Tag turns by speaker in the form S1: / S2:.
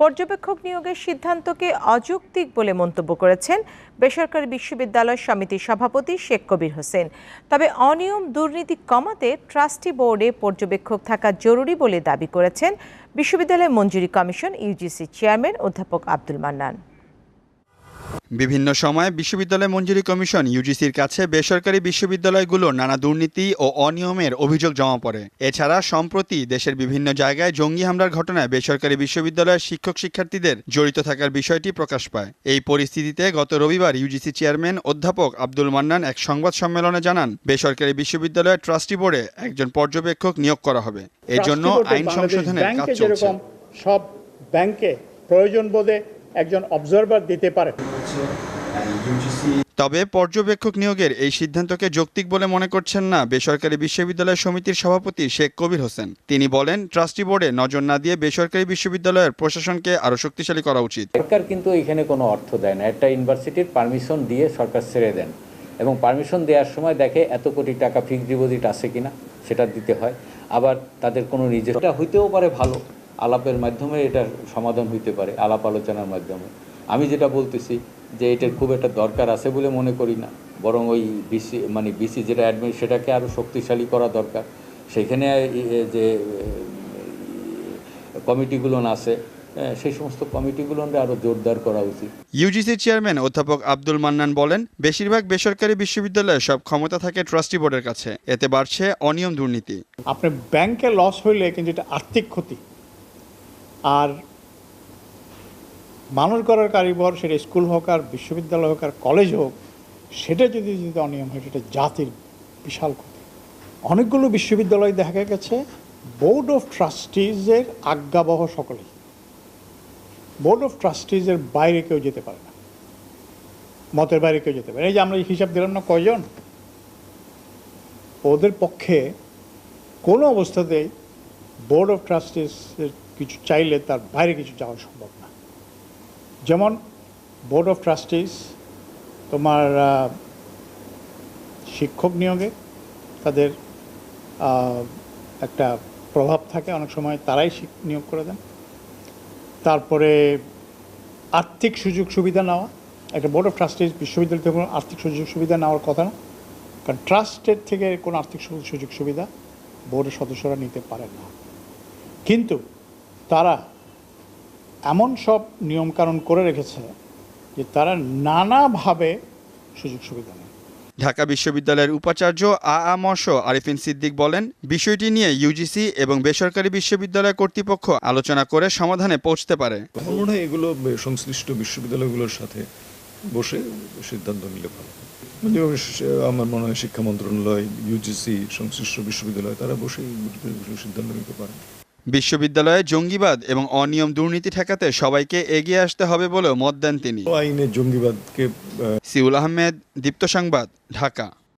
S1: পর্যবেক্ষক নিয়োগের সিদ্ধান্তকে অযৌক্তিক বলে মন্তব্য করেছেন বেসরকারি বিশ্ববিদ্যালয় সমিতির সভাপতি শেখ কবির হোসেন। তবে অনিয়ম দুর্নীতি কমাতে ট্রাস্টি বোর্ডে পর্যবেক্ষক থাকা জরুরি বলে দাবি করেছেন বিশ্ববিদ্যালয় মঞ্জুরি কমিশন ইউজিসি চেয়ারম্যান অধ্যাপক আব্দুল মান্নান।
S2: বিভিন্ন সময় বিশ্ববিদ্যালয় মঞ্জুরি কমিশন ইউজিসির কাছে বেসরকারি বিশ্ববিদ্যালয়গুলোর নানা দুর্নীতি ও অনিয়মের অভিযোগ জমা পড়ে। এছাড়া সম্প্রতি দেশের বিভিন্ন জায়গায় জঙ্গি হামলার ঘটনায় বেসরকারি বিশ্ববিদ্যালয়ের শিক্ষক শিক্ষার্থীদের জড়িত থাকার বিষয়টি প্রকাশ পায়। এই পরিস্থিতিতে গত রবিবার ইউজিসি চেয়ারম্যান অধ্যাপক আব্দুল মান্নান এক সংবাদ সম্মেলনে জানান বেসরকারি বিশ্ববিদ্যালয়ের ট্রাস্টি বোর্ডে একজন পর্যবেক্ষক নিয়োগ করা হবে। এজন্য আইন সংশোধনের কাজ চলছে।
S3: সব ব্যাংকে প্রয়োজন বোধে একজন অবজারভার দিতে পারে।
S2: তবে পর্যবেক্ষক নিয়োগের এই সিদ্ধান্তকে যৌক্তিক বলে মনে করছেন না বেসরকারি বিশ্ববিদ্যালয় সমিতির সভাপতি শেখ কবির হোসেন। তিনি বলেন, ট্রাস্টি বোর্ডে নজর না দিয়ে বেসরকারি বিশ্ববিদ্যালয়ের প্রশাসনকে আরও শক্তিশালী করা উচিত।
S4: সরকার কিন্তু এখানে কোনো অর্থ দেয় না। একটা ইউনিভার্সিটির পারমিশন দিয়ে সরকার ছেড়ে দেন এবং পারমিশন দেওয়ার সময় দেখে এত কোটি টাকা ফিক্সড ডিপোজিট আছে কিনা সেটা দিতে হয়। আবার তাদের কোনো নিজের এটা হইতেও পারে ভালো। আলাপের মাধ্যমে এটার সমাধান হইতে পারে, আলাপ আলোচনার মাধ্যমে। আমি যেটা বলতেছি যে এটার খুব একটা দরকার আছে বলে মনে করি না। বরং ওই বিসি মানে বিসি যেটা অ্যাডমিন সেটাকে আরও শক্তিশালী করা দরকার। সেখানে যে কমিটিগুলো আছে সেই সমস্ত কমিটিগুলো আরও জোরদার করা উচিত।
S2: ইউজিসি চেয়ারম্যান অধ্যাপক আব্দুল মান্নান বলেন বেশিরভাগ বেসরকারি বিশ্ববিদ্যালয়ে সব ক্ষমতা থাকে ট্রাস্টি বোর্ডের কাছে। এতে বাড়ছে অনিয়ম দুর্নীতি।
S3: আপনার ব্যাংকে লস হইলে কিন্তু এটা আর্থিক ক্ষতি। আর মানুষ করার কারিগর, সেটা স্কুল হোক আর বিশ্ববিদ্যালয় হোক আর কলেজ হোক, সেটা যদি যদি অনিয়ম হয়, সেটা জাতির বিশাল ক্ষতি। অনেকগুলো বিশ্ববিদ্যালয় দেখা গেছে, বোর্ড অফ ট্রাস্টিজের আজ্ঞাবহ সকলেই। বোর্ড অফ ট্রাস্টিজের বাইরে কেউ যেতে পারে না। মতের বাইরে কেউ যেতে পারে এই যে আমরা হিসাব দিলাম না কয়জন? ওদের পক্ষে কোনো অবস্থাতেই বোর্ড অফ ট্রাস্টিসের কিছু চাইলে তার বাইরে কিছু যাওয়া সম্ভব না। যেমন বোর্ড অফ ট্রাস্টিস, তোমার শিক্ষক নিয়োগে তাদের একটা প্রভাব থাকে অনেক সময় তারাই নিয়োগ করে দেন। তারপরে আর্থিক সুযোগ সুবিধা নেওয়া, একটা বোর্ড অফ ট্রাস্টিস বিশ্ববিদ্যালয় থেকে কোনো আর্থিক সুযোগ সুবিধা নেওয়ার কথা না। কারণ ট্রাস্টের থেকে কোনো আর্থিক সুযোগ সুবিধা বোর্ডের সদস্যরা নিতে পারেন না। কিন্তু তারা এমন সব নিয়মকানুন করে রেখেছে যে তারা নানাভাবে সুযোগ সুবিধা নেয়।
S2: ঢাকা বিশ্ববিদ্যালয়ের উপাচার্য আ আ মর্ষ আরিফিন সিদ্দিক বলেন বিষয়টি নিয়ে ইউজিসি এবং বেসরকারি বিশ্ববিদ্যালয় কর্তৃপক্ষ আলোচনা করে সমাধানে পৌঁছতে পারে।
S5: মনে হয় এগুলো সংশ্লিষ্ট বিশ্ববিদ্যালয়গুলোর সাথে বসে সিদ্ধান্ত নিলে ভালো। আমার মনে হয় শিক্ষা মন্ত্রণালয় ইউজিসি সংশ্লিষ্ট বিশ্ববিদ্যালয় তারা বসে সিদ্ধান্ত নিতে পারেন
S2: বিশ্ববিদ্যালয়ে জঙ্গিবাদ এবং অনিয়ম দুর্নীতি ঠেকাতে সবাইকে এগিয়ে আসতে হবে বলেও মত দেন তিনি।
S5: আইনে জঙ্গিবাদকে
S2: সিউল আহমেদ দীপ্ত সংবাদ ঢাকা।